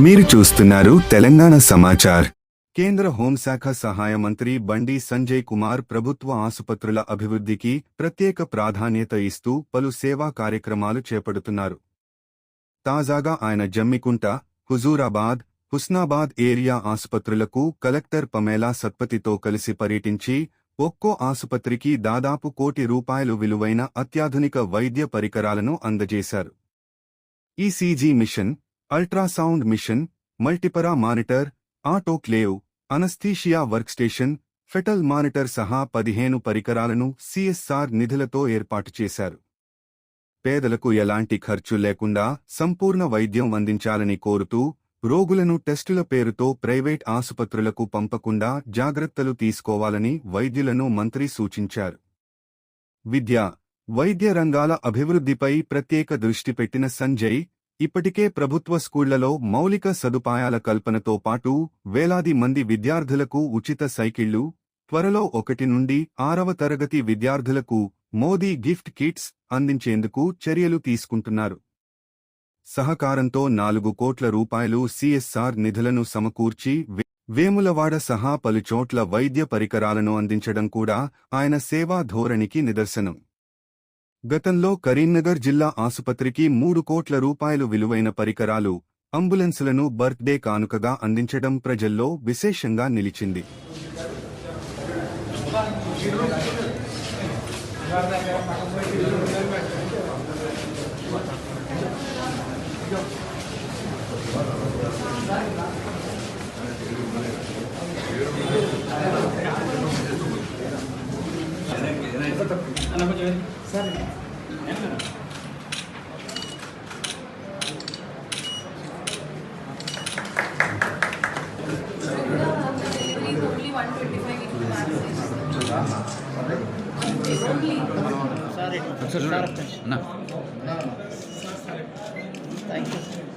మీరు చూస్తున్నారు తెలంగాణ సమాచార్. కేంద్ర హోంశాఖ సహాయ మంత్రి బండి సంజయ్ కుమార్ ప్రభుత్వ ఆసుపత్రుల అభివృద్ధికి ప్రత్యేక ప్రాధాన్యత ఇస్తూ పలు సేవా కార్యక్రమాలు చేపడుతున్నారు. తాజాగా ఆయన జమ్మికుంట హుజూరాబాద్ హుస్నాబాద్ ఏరియా ఆసుపత్రులకు కలెక్టర్ పమేలా సత్పతితో కలిసి పర్యటించి ఒక్కో ఆసుపత్రికి దాదాపు కోటి రూపాయలు విలువైన అత్యాధునిక వైద్య పరికరాలను అందజేశారు. ECG machine ultrasound machine multipara monitor autoclave anaesthesia workstation foetal monitor సహా పదిహేను పరికరాలను సిఎస్ఆర్ నిధులతో ఏర్పాటు చేశారు. పేదలకు ఎలాంటి ఖర్చు లేకుండా సంపూర్ణ వైద్యం అందించాలని కోరుతూ రోగులను టెస్టుల పేరుతో ప్రైవేట్ ఆసుపత్రులకు పంపకుండా జాగ్రత్తలు తీసుకోవాలని వైద్యులను మంత్రి సూచించారు. విద్య వైద్య రంగాల అభివృద్ధిపై ప్రత్యేక దృష్టి పెట్టిన సంజయ్ ఇప్పటికే ప్రభుత్వ స్కూళ్ళలో మౌలిక సదుపాయాల కల్పనతో పాటు వేలాది మంది విద్యార్థులకు ఉచిత సైకిళ్ళు త్వరలో ఒకటి నుండి ఆరవ తరగతి విద్యార్థులకు మోదీ గిఫ్ట్ కిట్స్ అందించేందుకు చర్యలు తీసుకుంటున్నారు. సహకారంతో నాలుగు కోట్ల రూపాయలు సిఎస్ఆర్ నిధులను సమకూర్చి వేములవాడ సహా పలుచోట్ల వైద్య పరికరాలను అందించడం కూడా ఆయన సేవా ధోరణికి నిదర్శనం. గతంలో కరీంనగర్ జిల్లా ఆసుపత్రికి మూడు కోట్ల రూపాయలు విలువైన పరికరాలు అంబులెన్సులను బర్త్డే కానుకగా అందించడం ప్రజల్లో విశేషంగా నిలిచింది Gracias. is only 125 with vaccination. Only. అన్నా Thank you.